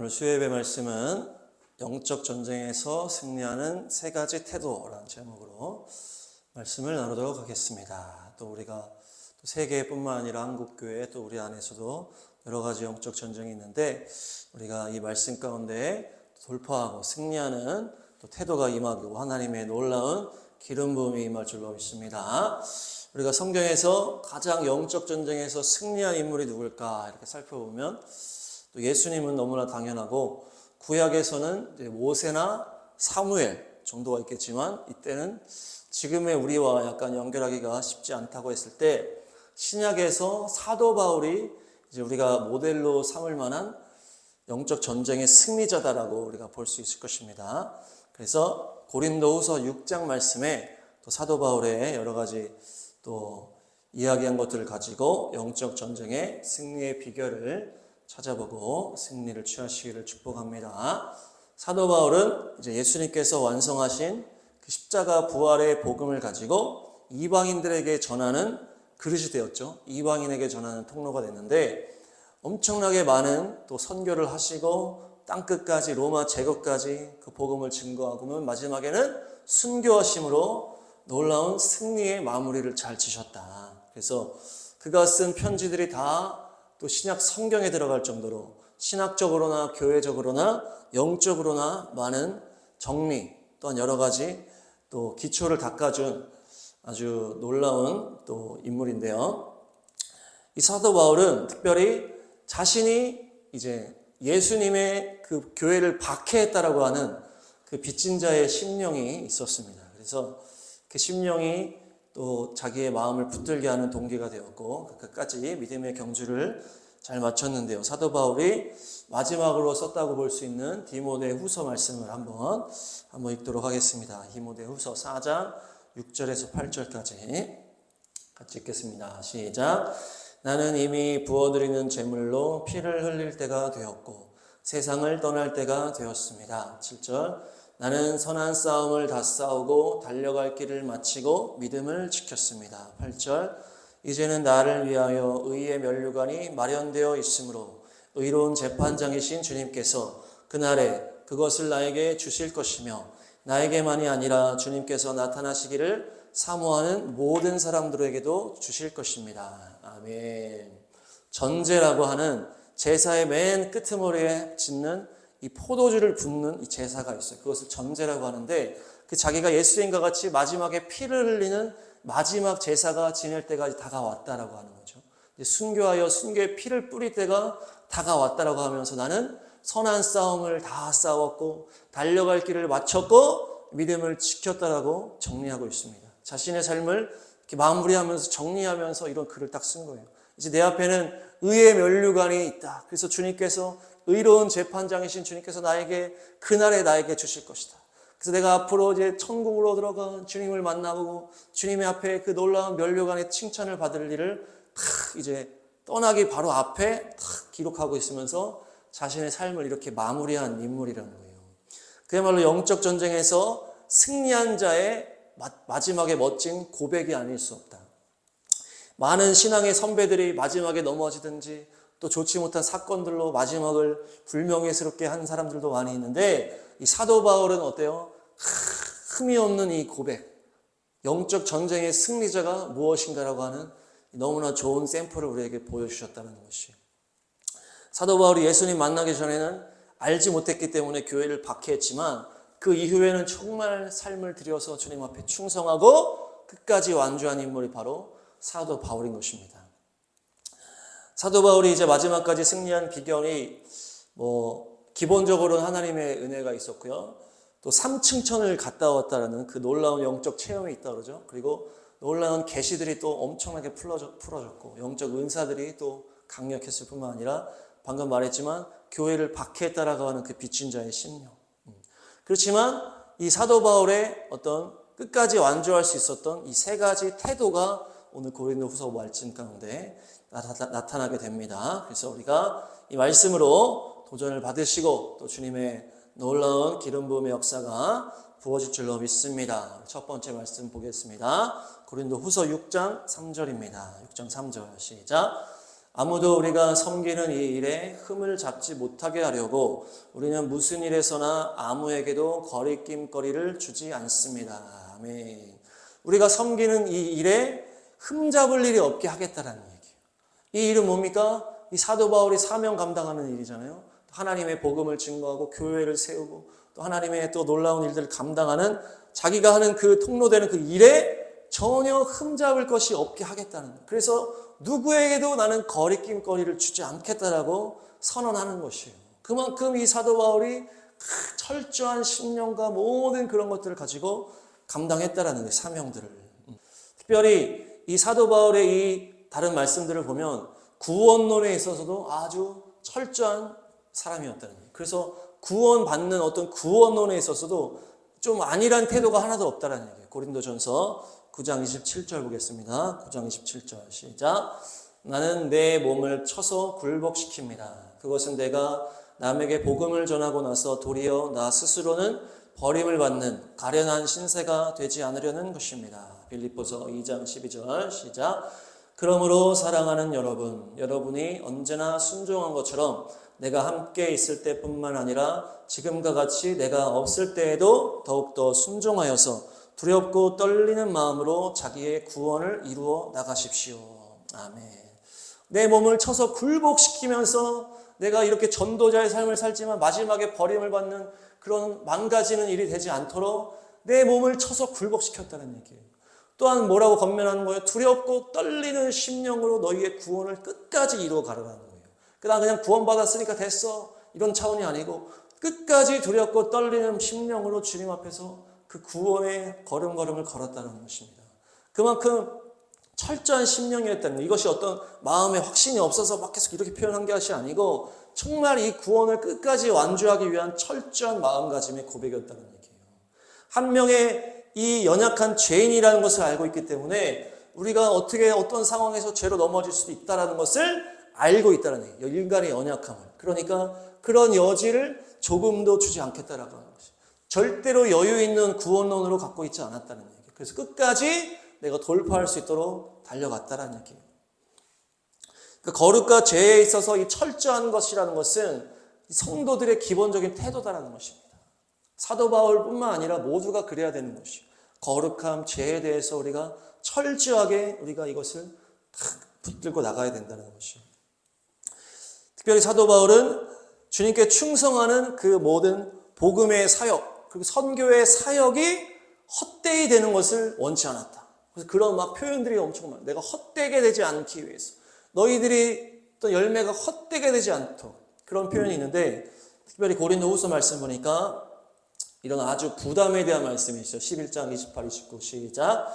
오늘 수요예배 말씀은 영적 전쟁에서 승리하는 세 가지 태도라는 제목으로 말씀을 나누도록 하겠습니다. 또 우리가 또 세계뿐만 아니라 한국 교회 또 우리 안에서도 여러 가지 영적 전쟁이 있는데 우리가 이 말씀 가운데 돌파하고 승리하는 또 태도가 임하고 하나님의 놀라운 기름 부음이 임할 줄로 믿습니다. 우리가 성경에서 가장 영적 전쟁에서 승리한 인물이 누굴까 이렇게 살펴보면 또 예수님은 너무나 당연하고 구약에서는 모세나 사무엘 정도가 있겠지만 이때는 지금의 우리와 약간 연결하기가 쉽지 않다고 했을 때 신약에서 사도 바울이 이제 우리가 모델로 삼을 만한 영적 전쟁의 승리자다라고 우리가 볼 수 있을 것입니다. 그래서 고린도후서 6장 말씀에 또 사도 바울의 여러 가지 또 이야기한 것들을 가지고 영적 전쟁의 승리의 비결을 찾아보고 승리를 취하시기를 축복합니다. 사도 바울은 이제 예수님께서 완성하신 그 십자가 부활의 복음을 가지고 이방인들에게 전하는 그릇이 되었죠. 이방인에게 전하는 통로가 됐는데 엄청나게 많은 또 선교를 하시고 땅 끝까지 로마 제국까지 그 복음을 증거하고는 마지막에는 순교하심으로 놀라운 승리의 마무리를 잘 지셨다. 그래서 그가 쓴 편지들이 다 또 신약 성경에 들어갈 정도로 신학적으로나 교회적으로나 영적으로나 많은 정리 또한 여러 가지 또 기초를 닦아준 아주 놀라운 또 인물인데요. 이 사도 바울은 특별히 자신이 이제 예수님의 그 교회를 박해했다라고 하는 그 빚진 자의 심령이 있었습니다. 그래서 그 심령이 또 자기의 마음을 붙들게 하는 동기가 되었고 끝까지 믿음의 경주를 잘 마쳤는데요. 사도 바울이 마지막으로 썼다고 볼 수 있는 디모데 후서 말씀을 한번 한번 읽도록 하겠습니다. 디모데 후서 4장 6절에서 8절까지 같이 읽겠습니다. 시작. 나는 이미 부어드리는 제물로 피를 흘릴 때가 되었고 세상을 떠날 때가 되었습니다. 7절. 나는 선한 싸움을 다 싸우고 달려갈 길을 마치고 믿음을 지켰습니다. 8절. 이제는 나를 위하여 의의 면류관이 마련되어 있으므로 의로운 재판장이신 주님께서 그날에 그것을 나에게 주실 것이며 나에게만이 아니라 주님께서 나타나시기를 사모하는 모든 사람들에게도 주실 것입니다. 아멘. 전제라고 하는 제사의 맨 끄트머리에 짓는 이 포도주를 붓는 이 제사가 있어요. 그것을 전제라고 하는데 그 자기가 예수님과 같이 마지막에 피를 흘리는 마지막 제사가 지낼 때가 다가왔다라고 하는 거죠. 순교하여 순교의 피를 뿌릴 때가 다가왔다라고 하면서 나는 선한 싸움을 다 싸웠고 달려갈 길을 마쳤고 믿음을 지켰다라고 정리하고 있습니다. 자신의 삶을 이렇게 마무리하면서 정리하면서 이런 글을 딱 쓴 거예요. 이제 내 앞에는 의의 면류관이 있다. 그래서 주님께서 의로운 재판장이신 주님께서 나에게 그날에 나에게 주실 것이다. 그래서 내가 앞으로 이제 천국으로 들어간 주님을 만나보고 주님의 앞에 그 놀라운 면류관의 칭찬을 받을 일을 탁 이제 떠나기 바로 앞에 탁 기록하고 있으면서 자신의 삶을 이렇게 마무리한 인물이라는 거예요. 그야말로 영적 전쟁에서 승리한 자의 마지막에 멋진 고백이 아닐 수 없다. 많은 신앙의 선배들이 마지막에 넘어지든지 또 좋지 못한 사건들로 마지막을 불명예스럽게 한 사람들도 많이 있는데 이 사도 바울은 어때요? 흠이 없는 이 고백. 영적 전쟁의 승리자가 무엇인가라고 하는 너무나 좋은 샘플을 우리에게 보여주셨다는 것이. 사도 바울이 예수님 만나기 전에는 알지 못했기 때문에 교회를 박해했지만 그 이후에는 정말 삶을 들여서 주님 앞에 충성하고 끝까지 완주한 인물이 바로 사도 바울인 것입니다. 사도 바울이 이제 마지막까지 승리한 비결이 뭐 기본적으로는 하나님의 은혜가 있었고요. 또 3층천을 갔다 왔다라는 그 놀라운 영적 체험이 있다 그러죠. 그리고 놀라운 계시들이 또 엄청나게 풀어졌고 영적 은사들이 또 강력했을 뿐만 아니라 방금 말했지만 교회를 박해했다라고 하는 그 빚진 자의 심령. 음. 그렇지만 이 사도 바울의 어떤 끝까지 완주할 수 있었던 이 세 가지 태도가 오늘 고린도후서 말씀 가운데 나타나게 됩니다. 그래서 우리가 이 말씀으로 도전을 받으시고 또 주님의 놀라운 기름 부음의 역사가 부어질 줄로 믿습니다. 첫 번째 말씀 보겠습니다. 고린도 후서 6장 3절입니다. 6장 3절 시작. 아무도 우리가 섬기는 이 일에 흠을 잡지 못하게 하려고 우리는 무슨 일에서나 아무에게도 거리낌거리를 주지 않습니다. 아멘. 우리가 섬기는 이 일에 흠 잡을 일이 없게 하겠다라는 얘기예요. 이 일은 뭡니까? 이 사도 바울이 사명 감당하는 일이잖아요. 하나님의 복음을 증거하고 교회를 세우고 또 하나님의 또 놀라운 일들을 감당하는 자기가 하는 그 통로되는 그 일에 전혀 흠잡을 것이 없게 하겠다는 거예요. 그래서 누구에게도 나는 거리낌거리를 주지 않겠다라고 선언하는 것이에요. 그만큼 이 사도 바울이 철저한 신념과 모든 그런 것들을 가지고 감당했다라는 거예요. 사명들을. 특별히 이 사도 바울의 이 다른 말씀들을 보면 구원론에 있어서도 아주 철저한 사람이었다는 거예요. 그래서 구원받는 어떤 구원론에 있어서도 좀 아니란 태도가 하나도 없다라는 얘기예요. 고린도전서 9장 27절 보겠습니다. 9장 27절 시작. 나는 내 몸을 쳐서 굴복시킵니다. 그것은 내가 남에게 복음을 전하고 나서 도리어 나 스스로는 버림을 받는 가련한 신세가 되지 않으려는 것입니다. 빌립보서 2장 12절 시작. 그러므로 사랑하는 여러분, 여러분이 언제나 순종한 것처럼 내가 함께 있을 때뿐만 아니라 지금과 같이 내가 없을 때에도 더욱더 순종하여서 두렵고 떨리는 마음으로 자기의 구원을 이루어 나가십시오. 아멘. 내 몸을 쳐서 굴복시키면서 내가 이렇게 전도자의 삶을 살지만 마지막에 버림을 받는 그런 망가지는 일이 되지 않도록 내 몸을 쳐서 굴복시켰다는 얘기예요. 또한 뭐라고 건면하는 거예요? 두렵고 떨리는 심령으로 너희의 구원을 끝까지 이루어 가라는 거예요. 그다음 그냥 구원받았으니까 됐어. 이런 차원이 아니고 끝까지 두렵고 떨리는 심령으로 주님 앞에서 그 구원의 걸음걸음을 걸었다는 것입니다. 그만큼 철저한 심령이었다는 거. 이것이 어떤 마음에 확신이 없어서 막 계속 이렇게 표현한 것이 아니고 정말 이 구원을 끝까지 완주하기 위한 철저한 마음가짐의 고백이었다는 얘기예요. 한 명의 이 연약한 죄인이라는 것을 알고 있기 때문에 우리가 어떻게 어떤 상황에서 죄로 넘어질 수도 있다라는 것을 알고 있다는 얘기예요. 인간의 연약함을. 그러니까 그런 여지를 조금도 주지 않겠다라고 하는 것이. 절대로 여유 있는 구원론으로 갖고 있지 않았다는 얘기예요. 그래서 끝까지 내가 돌파할 수 있도록 달려갔다라는 얘기예요. 그 거룩과 죄에 있어서 이 철저한 것이라는 것은 성도들의 기본적인 태도다라는 것입니다. 사도 바울뿐만 아니라 모두가 그래야 되는 것이요. 거룩함, 죄에 대해서 우리가 철저하게 우리가 이것을 붙들고 나가야 된다는 것이요. 특별히 사도 바울은 주님께 충성하는 그 모든 복음의 사역, 그리고 선교의 사역이 헛되이 되는 것을 원치 않았다. 그래서 그런 막 표현들이 엄청 많아. 내가 헛되게 되지 않기 위해서. 너희들이 또 열매가 헛되게 되지 않도록. 그런 표현이 있는데, 특별히 고린도 후서 말씀 보니까 이런 아주 부담에 대한 말씀이 있어요. 11장 28, 29 시작.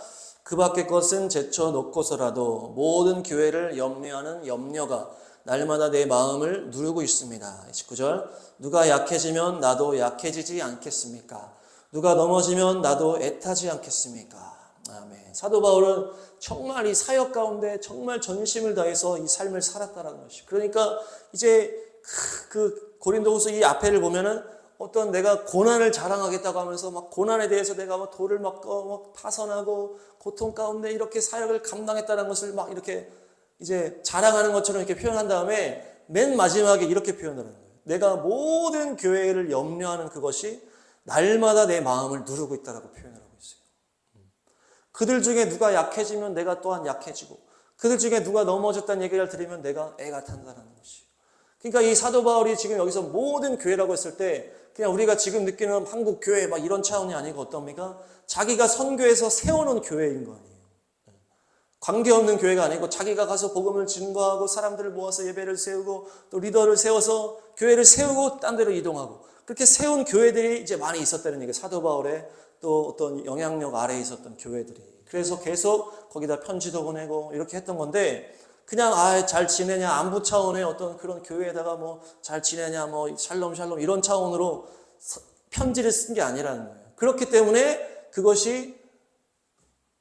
그 밖의 것은 제쳐 놓고서라도 모든 교회를 염려하는 염려가 날마다 내 마음을 누르고 있습니다. 29절. 누가 약해지면 나도 약해지지 않겠습니까? 누가 넘어지면 나도 애타지 않겠습니까? 아멘. 사도 바울은 정말 이 사역 가운데 정말 전심을 다해서 이 삶을 살았다라는 것이. 그러니까 이제 그 고린도후서 이 앞에를 보면은 어떤 내가 고난을 자랑하겠다고 하면서 막 고난에 대해서 내가 막 돌을 막고 막 파선하고 고통 가운데 이렇게 사역을 감당했다는 것을 막 이렇게 이제 자랑하는 것처럼 이렇게 표현한 다음에 맨 마지막에 이렇게 표현을 하는 거예요. 내가 모든 교회를 염려하는 그것이 날마다 내 마음을 누르고 있다라고 표현을 하고 있어요. 그들 중에 누가 약해지면 내가 또한 약해지고 그들 중에 누가 넘어졌다는 얘기를 들으면 내가 애가 탄다는 것이에요. 그러니까 이 사도 바울이 지금 여기서 모든 교회라고 했을 때 그냥 우리가 지금 느끼는 한국 교회 막 이런 차원이 아니고 어떻습니까? 자기가 선교에서 세워놓은 교회인 거 아니에요. 관계없는 교회가 아니고 자기가 가서 복음을 증거하고 사람들을 모아서 예배를 세우고 또 리더를 세워서 교회를 세우고 딴 데로 이동하고 그렇게 세운 교회들이 이제 많이 있었다는 얘기예요. 사도 바울의 또 어떤 영향력 아래에 있었던 교회들이. 그래서 계속 거기다 편지도 보내고 이렇게 했던 건데 그냥 아 잘 지내냐 안부 차원의 어떤 그런 교회에다가 뭐 잘 지내냐 뭐 샬롬 샬롬 이런 차원으로 편지를 쓴 게 아니라는 거예요. 그렇기 때문에 그것이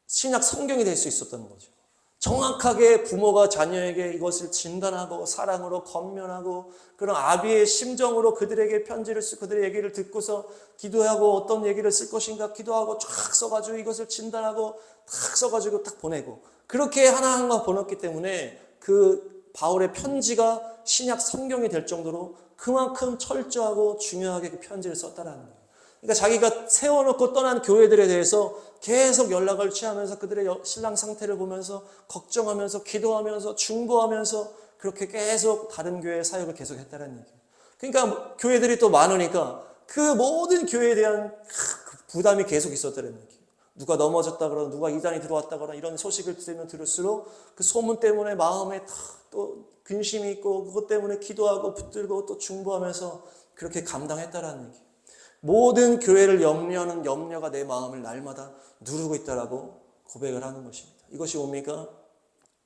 신약 성경이 될 수 있었던 거죠. 정확하게 부모가 자녀에게 이것을 진단하고 사랑으로 건면하고 그런 아비의 심정으로 그들에게 편지를 쓰고 그들의 얘기를 듣고서 기도하고 어떤 얘기를 쓸 것인가 기도하고 쫙 써가지고 이것을 진단하고 탁 써가지고 딱 보내고 그렇게 하나하나 보냈기 때문에 그 바울의 편지가 신약 성경이 될 정도로 그만큼 철저하고 중요하게 그 편지를 썼다라는 거예요. 그러니까 자기가 세워놓고 떠난 교회들에 대해서 계속 연락을 취하면서 그들의 여- 신랑 상태를 보면서 걱정하면서 기도하면서 중보하면서 그렇게 계속 다른 교회의 사역을 계속 했다는 얘기예요. 그러니까 뭐 교회들이 또 많으니까 그 모든 교회에 대한 그 부담이 계속 있었다는 얘기예요. 누가 넘어졌다 그러나 누가 이단이 들어왔다 그러나 이런 소식을 들으면 들을수록 그 소문 때문에 마음에 다또 근심이 있고 그것 때문에 기도하고 붙들고 또 중보하면서 그렇게 감당했다라는 얘기예요. 모든 교회를 염려하는 염려가 내 마음을 날마다 누르고 있다라고 고백을 하는 것입니다. 이것이 뭡니까?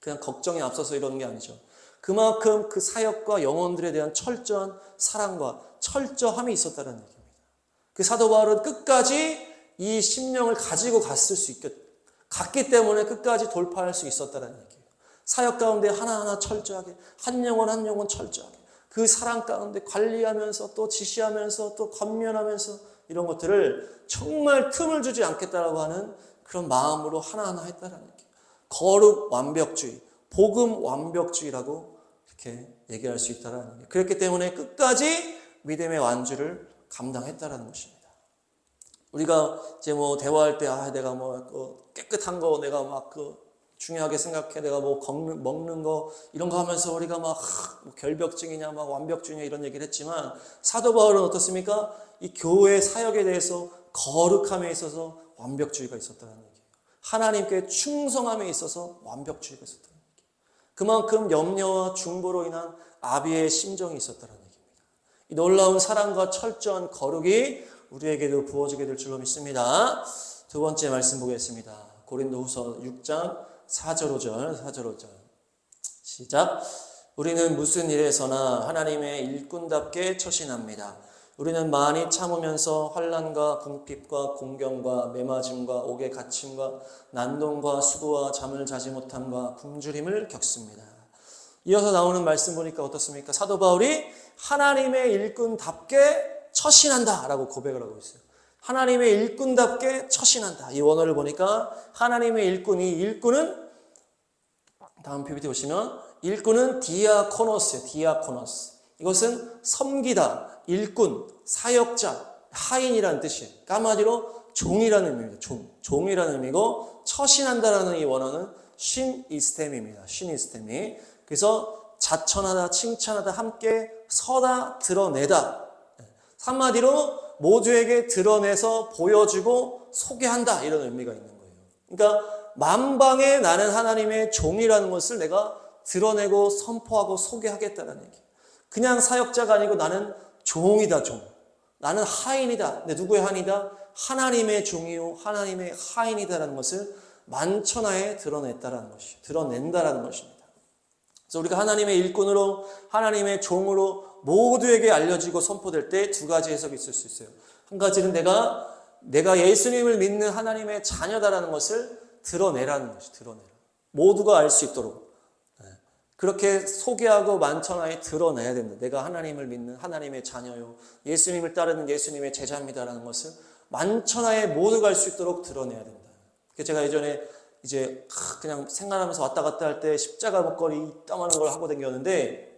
그냥 걱정이 앞서서 이러는 게 아니죠. 그만큼 그 사역과 영혼들에 대한 철저한 사랑과 철저함이 있었다는 얘기입니다. 그 사도 바울은 끝까지 이 심령을 가지고 갔을 수 있겠, 갔기 때문에 끝까지 돌파할 수 있었다는 얘기예요. 사역 가운데 하나하나 철저하게, 한 영혼 한 영혼 철저하게, 그 사랑 가운데 관리하면서 또 지시하면서 또 권면하면서 이런 것들을 정말 틈을 주지 않겠다라고 하는 그런 마음으로 하나하나 했다라는 얘기예요. 거룩 완벽주의, 복음 완벽주의라고 이렇게 얘기할 수 있다라는 얘기예요. 그렇기 때문에 끝까지 믿음의 완주를 감당했다라는 것입니다. 우리가 이제 뭐 대화할 때, 아, 내가 뭐그 깨끗한 거 내가 막 그 중요하게 생각해. 내가 뭐 먹는, 먹는 거 이런 거 하면서 우리가 막 하, 뭐 결벽증이냐, 막 완벽주의냐 이런 얘기를 했지만 사도 바울은 어떻습니까? 이 교회 사역에 대해서 거룩함에 있어서 완벽주의가 있었다는 얘기예요. 하나님께 충성함에 있어서 완벽주의가 있었다는 얘기예요. 그만큼 염려와 중보로 인한 아비의 심정이 있었다는 얘기입니다. 이 놀라운 사랑과 철저한 거룩이 우리에게도 부어지게 될 줄로 믿습니다. 두 번째 말씀 보겠습니다. 고린도후서 6장 4절 5절 4절 5절 시작 우리는 무슨 일에서나 하나님의 일꾼답게 처신합니다. 우리는 많이 참으면서 환란과 궁핍과 공경과 매맞음과 옥에 갇힘과 난동과 수고와 잠을 자지 못함과 굶주림을 겪습니다. 이어서 나오는 말씀 보니까 어떻습니까? 사도 바울이 하나님의 일꾼답게 처신한다 라고 고백을 하고 있어요. 하나님의 일꾼답게 처신한다. 이 원어를 보니까 하나님의 일꾼, 이 일꾼은 다음 PPT 보시면 일꾼은 디아코노스예요. 디아코노스. 이것은 섬기다, 일꾼, 사역자, 하인이라는 뜻이에요. 까마디로 종이라는 의미입니다. 종. 종이라는 의미고 처신한다라는 이 원어는 신이스템입니다. 신이스템이. 그래서 자천하다, 칭찬하다, 함께 서다, 드러내다. 한마디로 모두에게 드러내서 보여주고 소개한다 이런 의미가 있는 거예요. 그러니까 만방에 나는 하나님의 종이라는 것을 내가 드러내고 선포하고 소개하겠다는 얘기. 그냥 사역자가 아니고 나는 종이다 종. 나는 하인이다. 내 누구의 하인이다? 하나님의 종이요 하나님의 하인이다라는 것을 만천하에 드러냈다라는 것이 드러낸다라는 것입니다. 그래서 우리가 하나님의 일꾼으로 하나님의 종으로 모두에게 알려지고 선포될 때 두 가지 해석이 있을 수 있어요. 한 가지는 내가 내가 예수님을 믿는 하나님의 자녀다라는 것을 드러내라는 것이 드러내라. 모두가 알 수 있도록 네. 그렇게 소개하고 만천하에 드러내야 된다. 내가 하나님을 믿는 하나님의 자녀요. 예수님을 따르는 예수님의 제자입니다라는 것을 만천하에 모두가 알 수 있도록 드러내야 된다. 제가 예전에 이제 그냥 생각하면서 왔다 갔다 할 때 십자가 목걸이 이따만한 걸 하고 다녔는데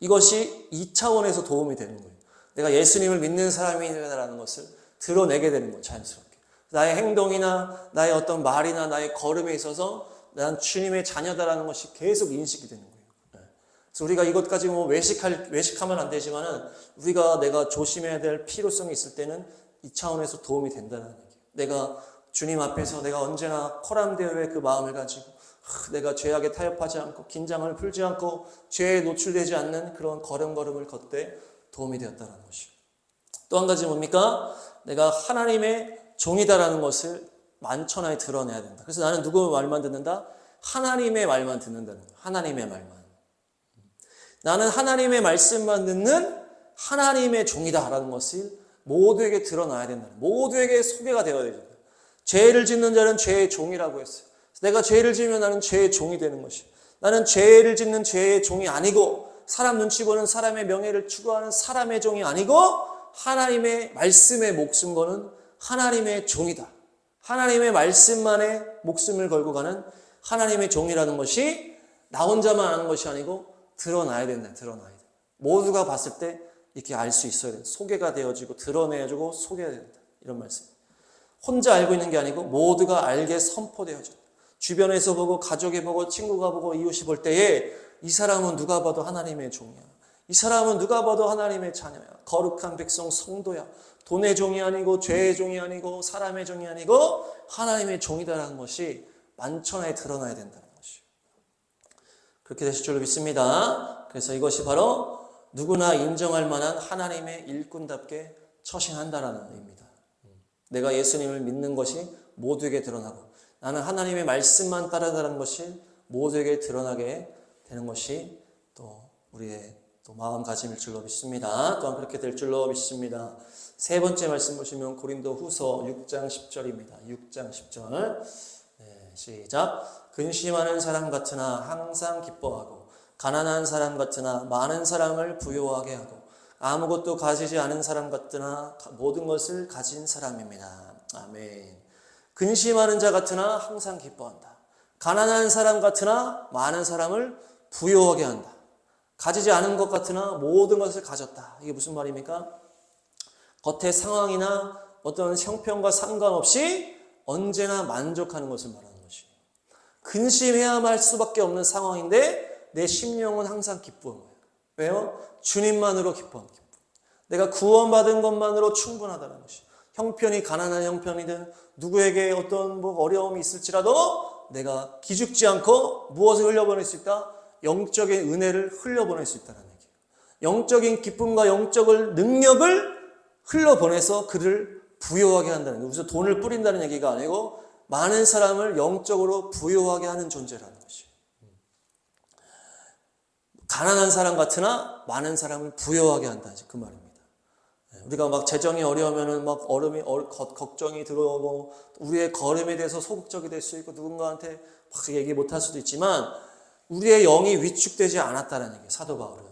이것이 2차원에서 도움이 되는 거예요. 내가 예수님을 믿는 사람이라는 것을 드러내게 되는 거예요, 자연스럽게. 나의 행동이나 나의 어떤 말이나 나의 걸음에 있어서 난 주님의 자녀다라는 것이 계속 인식이 되는 거예요. 네. 그래서 우리가 이것까지 뭐 외식할, 외식하면 안 되지만은 우리가 내가 조심해야 될 필요성이 있을 때는 이 차원에서 도움이 된다는 얘기예요. 내가 주님 앞에서 내가 언제나 코람대로의 그 마음을 가지고 내가 죄악에 타협하지 않고 긴장을 풀지 않고 죄에 노출되지 않는 그런 걸음걸음을 걷되 도움이 되었다는 것이요. 또 한 가지 뭡니까? 내가 하나님의 종이다라는 것을 만천하에 드러내야 된다. 그래서 나는 누구 말만 듣는다? 하나님의 말만 듣는다는 거예요. 하나님의 말만. 나는 하나님의 말씀만 듣는 하나님의 종이다라는 것을 모두에게 드러나야 된다. 모두에게 소개가 되어야 된다. 죄를 짓는 자는 죄의 종이라고 했어요. 내가 죄를 지으면 나는 죄의 종이 되는 것이. 나는 죄를 짓는 죄의 종이 아니고 사람 눈치 보는 사람의 명예를 추구하는 사람의 종이 아니고 하나님의 말씀에 목숨 거는 하나님의 종이다. 하나님의 말씀만에 목숨을 걸고 가는 하나님의 종이라는 것이 나 혼자만 아는 것이 아니고 드러나야 된다. 드러나야 돼. 모두가 봤을 때 이렇게 알 수 있어야 돼. 소개가 되어지고 드러내주고 소개해야 된다. 이런 말씀. 혼자 알고 있는 게 아니고 모두가 알게 선포되어져. 주변에서 보고 가족이 보고 친구가 보고 이웃이 볼 때에 이 사람은 누가 봐도 하나님의 종이야. 이 사람은 누가 봐도 하나님의 자녀야. 거룩한 백성 성도야. 돈의 종이 아니고 죄의 종이 아니고 사람의 종이 아니고 하나님의 종이다라는 것이 만천하에 드러나야 된다는 것이요. 그렇게 되실 줄로 믿습니다. 그래서 이것이 바로 누구나 인정할 만한 하나님의 일꾼답게 처신한다라는 의미입니다. 내가 예수님을 믿는 것이 모두에게 드러나고 나는 하나님의 말씀만 따르다는 것이 모두에게 드러나게 되는 것이 또 우리의 또 마음가짐일 줄로 믿습니다. 또한 그렇게 될 줄로 믿습니다. 세 번째 말씀 보시면 고린도 후서 6장 10절입니다. 6장 10절. 네, 시작. 근심하는 사람 같으나 항상 기뻐하고 가난한 사람 같으나 많은 사람을 부요하게 하고 아무것도 가지지 않은 사람 같으나 모든 것을 가진 사람입니다. 아멘. 근심하는 자 같으나 항상 기뻐한다. 가난한 사람 같으나 많은 사람을 부요하게 한다. 가지지 않은 것 같으나 모든 것을 가졌다. 이게 무슨 말입니까? 겉의 상황이나 어떤 형편과 상관없이 언제나 만족하는 것을 말하는 것이에요. 근심해야만 할 수밖에 없는 상황인데 내 심령은 항상 기쁜. 왜요? 주님만으로 기뻐. 기뻐. 내가 구원받은 것만으로 충분하다는 것이. 형편이 가난한 형편이든 누구에게 어떤 뭐 어려움이 있을지라도 내가 기죽지 않고 무엇을 흘려보낼 수 있다? 영적인 은혜를 흘려보낼 수 있다는 얘기예요. 영적인 기쁨과 영적을 능력을 흘러보내서 그를 부여하게 한다는 거예요. 그래서 돈을 뿌린다는 얘기가 아니고 많은 사람을 영적으로 부여하게 하는 존재라는 것이에요. 가난한 사람 같으나 많은 사람을 부여하게 한다. 그 말입니다. 우리가 막 재정이 어려우면은 막 얼음이 얼, 거, 걱정이 들어오고 우리의 걸음에 대해서 소극적이 될 수 있고 누군가한테 막 얘기 못 할 수도 있지만 우리의 영이 위축되지 않았다는 얘기예요. 사도 바울은.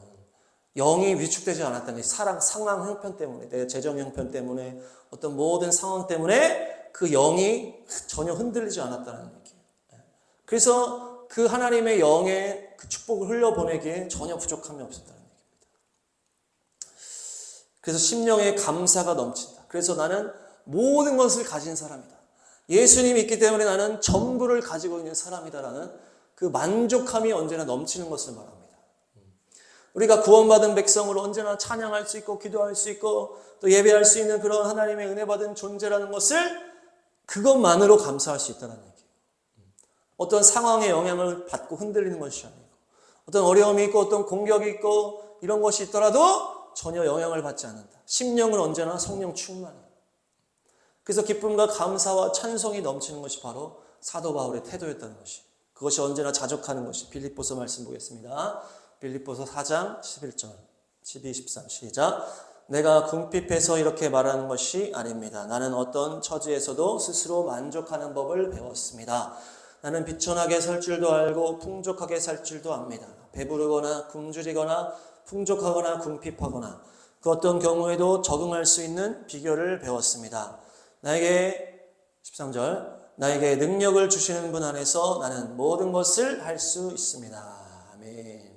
영이 위축되지 않았다는 얘기. 사랑, 상황 형편 때문에, 내 재정 형편 때문에, 어떤 모든 상황 때문에 그 영이 전혀 흔들리지 않았다는 얘기예요. 그래서 그 하나님의 영의 그 축복을 흘려보내기에 전혀 부족함이 없었다는 얘기입니다. 그래서 심령에 감사가 넘친다. 그래서 나는 모든 것을 가진 사람이다. 예수님이 있기 때문에 나는 전부를 가지고 있는 사람이다라는 그 만족함이 언제나 넘치는 것을 말합니다. 우리가 구원받은 백성으로 언제나 찬양할 수 있고 기도할 수 있고 또 예배할 수 있는 그런 하나님의 은혜 받은 존재라는 것을 그것만으로 감사할 수 있다는 얘기예요. 어떤 상황의 영향을 받고 흔들리는 것이 아니고 어떤 어려움이 있고 어떤 공격이 있고 이런 것이 있더라도 전혀 영향을 받지 않는다. 심령은 언제나 성령 충만이에요. 그래서 기쁨과 감사와 찬송이 넘치는 것이 바로 사도 바울의 태도였다는 것이. 그것이 언제나 자족하는 것이 빌립보서 말씀 보겠습니다. 빌립보서 4장 11절 12, 13 시작 내가 궁핍해서 이렇게 말하는 것이 아닙니다. 나는 어떤 처지에서도 스스로 만족하는 법을 배웠습니다. 나는 비천하게 살 줄도 알고 풍족하게 살 줄도 압니다. 배부르거나 굶주리거나 풍족하거나 궁핍하거나 그 어떤 경우에도 적응할 수 있는 비결을 배웠습니다. 나에게 13절 나에게 능력을 주시는 분 안에서 나는 모든 것을 할 수 있습니다. 아멘.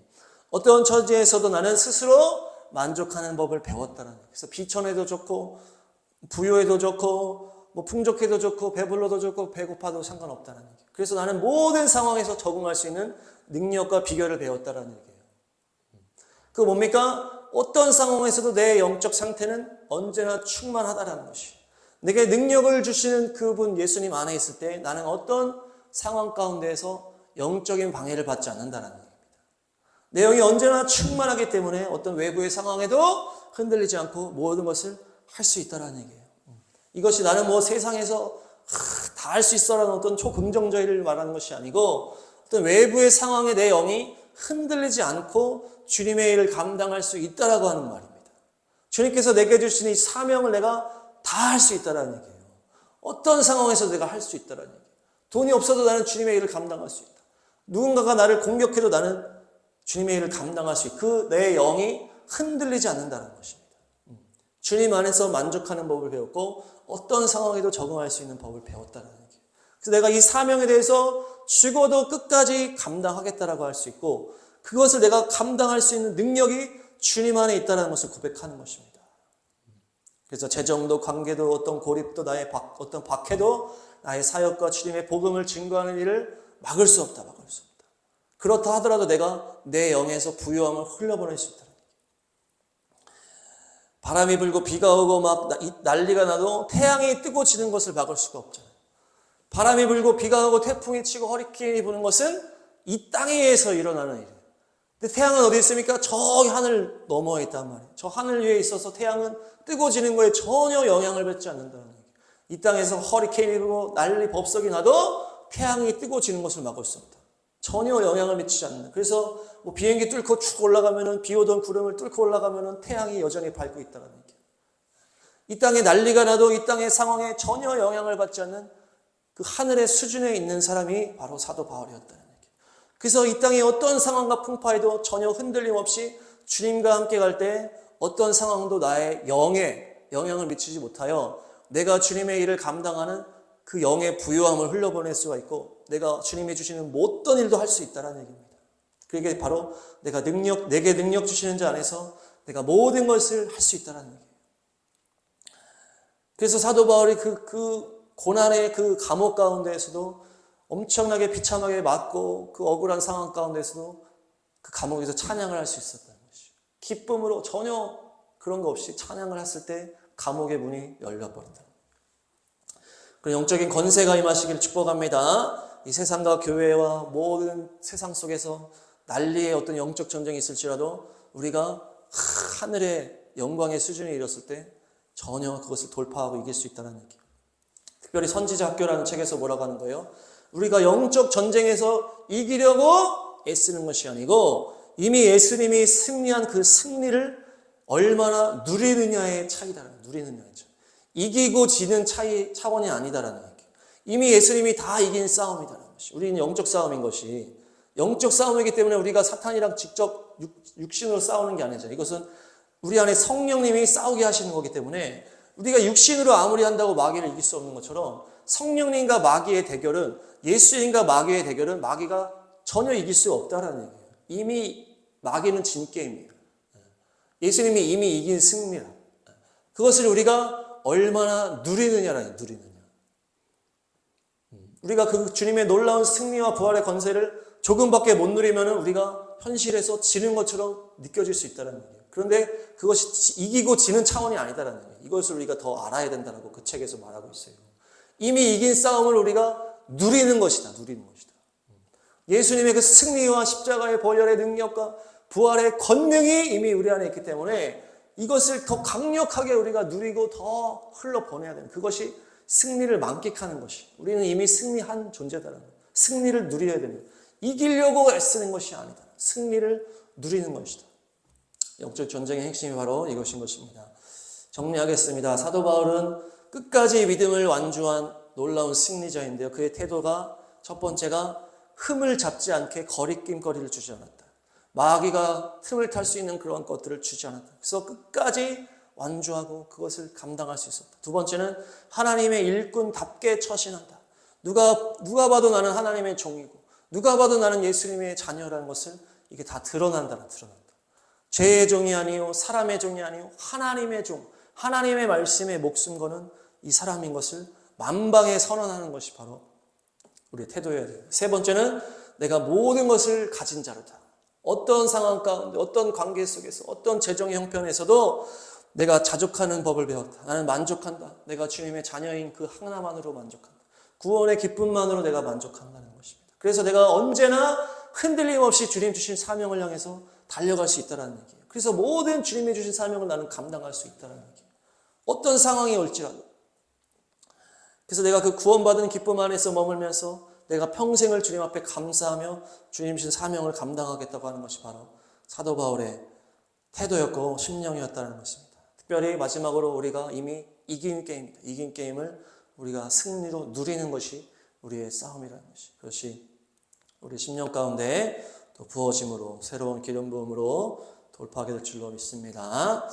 어떤 처지에서도 나는 스스로 만족하는 법을 배웠다는. 그래서 비천해도 좋고 부유해도 좋고 뭐 풍족해도 좋고 배불러도 좋고 배고파도 상관없다는 얘기예요. 그래서 나는 모든 상황에서 적응할 수 있는 능력과 비결을 배웠다는 얘기예요. 그 뭡니까? 어떤 상황에서도 내 영적 상태는 언제나 충만하다라는 것이. 내게 능력을 주시는 그분 예수님 안에 있을 때 나는 어떤 상황 가운데에서 영적인 방해를 받지 않는다는 얘기입니다. 내 영이 언제나 충만하기 때문에 어떤 외부의 상황에도 흔들리지 않고 모든 것을 할 수 있다는 얘기예요. 이것이 나는 뭐 세상에서 다 할 수 있어라는 어떤 초긍정적의를 말하는 것이 아니고 어떤 외부의 상황에 내 영이 흔들리지 않고 주님의 일을 감당할 수 있다라고 하는 말입니다. 주님께서 내게 주신 이 사명을 내가 다 할 수 있다라는 얘기예요. 어떤 상황에서 내가 할 수 있다라는 얘기예요. 돈이 없어도 나는 주님의 일을 감당할 수 있다. 누군가가 나를 공격해도 나는 주님의 일을 감당할 수 있다. 그내 영이 흔들리지 않는다는 것입니다. 주님 안에서 만족하는 법을 배웠고 어떤 상황에도 적응할 수 있는 법을 배웠다는 얘기예요. 그래서 내가 이 사명에 대해서 죽어도 끝까지 감당하겠다라고 할 수 있고 그것을 내가 감당할 수 있는 능력이 주님 안에 있다는 것을 고백하는 것입니다. 그래서 재정도 관계도 어떤 고립도 나의 박, 어떤 박해도 나의 사역과 주님의 복음을 증거하는 일을 막을 수 없다, 막을 수 없다. 그렇다 하더라도 내가 내 영에서 부유함을 흘려보낼 수 있다. 바람이 불고 비가 오고 막 난리가 나도 태양이 뜨고 지는 것을 막을 수가 없잖아요. 바람이 불고 비가 오고 태풍이 치고 허리케인이 부는 것은 이 땅에 의해서 일어나는 일이에요. 근데 태양은 어디 있습니까? 저기 하늘 너머에 있단 말이에요. 저 하늘 위에 있어서 태양은 뜨고 지는 거에 전혀 영향을 받지 않는다는 얘기예요. 이 땅에서 허리케인이 불고 난리 법석이 나도 태양이 뜨고 지는 것을 막을 수 없다. 전혀 영향을 미치지 않는다. 그래서 뭐 비행기 뚫고 쭉 올라가면은 비 오던 구름을 뚫고 올라가면은 태양이 여전히 밝고 있다는 얘기예요. 이 땅에 난리가 나도 이 땅의 상황에 전혀 영향을 받지 않는 그 하늘의 수준에 있는 사람이 바로 사도 바울이었다는 얘기예요. 그래서 이 땅의 어떤 상황과 풍파에도 전혀 흔들림 없이 주님과 함께 갈 때 어떤 상황도 나의 영에 영향을 미치지 못하여 내가 주님의 일을 감당하는 그 영의 부유함을 흘려보낼 수가 있고 내가 주님이 주시는 어떤 일도 할 수 있다는 얘기입니다. 그게 바로 내가 능력, 내게 능력 주시는 자 안에서 내가 모든 것을 할 수 있다는 얘기예요. 그래서 사도 바울이 그, 그 고난의 그 감옥 가운데에서도 엄청나게 비참하게 맞고 그 억울한 상황 가운데서도 그 감옥에서 찬양을 할 수 있었다는 것이죠. 기쁨으로 전혀 그런 거 없이 찬양을 했을 때 감옥의 문이 열려버린다. 그 영적인 건세가 임하시기를 축복합니다. 이 세상과 교회와 모든 세상 속에서 난리의 어떤 영적 전쟁이 있을지라도 우리가 하늘의 영광의 수준에 이뤘을 때 전혀 그것을 돌파하고 이길 수 있다는 얘기. 특별히 선지자 학교라는 책에서 뭐라고 하는 거예요? 우리가 영적 전쟁에서 이기려고 애쓰는 것이 아니고 이미 예수님이 승리한 그 승리를 얼마나 누리느냐의 차이다라는 누리느냐의 차. 이 기고 지는 차이 차원이 아니다라는 얘기. 이미 예수님이 다 이긴 싸움이다라는 것이. 우리는 영적 싸움인 것이 영적 싸움이기 때문에 우리가 사탄이랑 직접 육, 신으로 싸우는 게 아니죠. 이것은 우리 안에 성령님이 싸우게 하시는 거기 때문에 우리가 육신으로 아무리 한다고 마귀를 이길 수 없는 것처럼 성령님과 마귀의 대결은 예수님과 마귀의 대결은 마귀가 전혀 이길 수 없다라는 얘기예요. 이미 마귀는 진 게임이에요. 예수님이 이미 이긴 승리라. 그것을 우리가 얼마나 누리느냐라는 누리느냐. 우리가 그 주님의 놀라운 승리와 부활의 건세를 조금밖에 못 누리면 우리가 현실에서 지는 것처럼 느껴질 수 있다는 얘기예요. 그런데 그것이 이기고 지는 차원이 아니다라는 거예요. 이것을 우리가 더 알아야 된다고 그 책에서 말하고 있어요. 이미 이긴 싸움을 우리가 누리는 것이다. 누리는 것이다. 예수님의 그 승리와 십자가의 보혈의 능력과 부활의 권능이 이미 우리 안에 있기 때문에 이것을 더 강력하게 우리가 누리고 더 흘러 보내야 되는 그것이 승리를 만끽하는 것이 우리는 이미 승리한 존재다라는 거예요. 승리를 누려야 되는 이기려고 애쓰는 것이 아니다. 승리를 누리는 것이다. 영적 전쟁의 핵심이 바로 이것인 것입니다. 정리하겠습니다. 사도 바울은 끝까지 믿음을 완주한 놀라운 승리자인데요. 그의 태도가 첫 번째가 흠을 잡지 않게 거리낌거리를 주지 않았다. 마귀가 틈을 탈 수 있는 그런 것들을 주지 않았다. 그래서 끝까지 완주하고 그것을 감당할 수 있었다. 두 번째는 하나님의 일꾼답게 처신한다. 누가 누가 봐도 나는 하나님의 종이고 누가 봐도 나는 예수님의 자녀라는 것을 이게 다 드러난다. 드러난다. 죄의 종이 아니요 사람의 종이 아니요 하나님의 종. 하나님의 말씀에 목숨 거는 이 사람인 것을 만방에 선언하는 것이 바로 우리의 태도여야 돼요. 세 번째는 내가 모든 것을 가진 자로다. 어떤 상황 가운데, 어떤 관계 속에서, 어떤 재정의 형편에서도 내가 자족하는 법을 배웠다. 나는 만족한다. 내가 주님의 자녀인 그 하나만으로 만족한다. 구원의 기쁨만으로 내가 만족한다는 것입니다. 그래서 내가 언제나 흔들림 없이 주님 주신 사명을 향해서 달려갈 수 있다는 얘기예요. 그래서 모든 주님이 주신 사명을 나는 감당할 수 있다는 얘기예요. 어떤 상황이 올지라도. 그래서 내가 그 구원받은 기쁨 안에서 머물면서 내가 평생을 주님 앞에 감사하며 주님 신 사명을 감당하겠다고 하는 것이 바로 사도 바울의 태도였고 심령이었다는 것입니다. 특별히 마지막으로 우리가 이미 이긴 게임입니다. 이긴 게임을 우리가 승리로 누리는 것이 우리의 싸움이라는 것이 그것이 우리 심령 가운데 또 부어짐으로 새로운 기름 부음으로 돌파하게 될 줄로 믿습니다.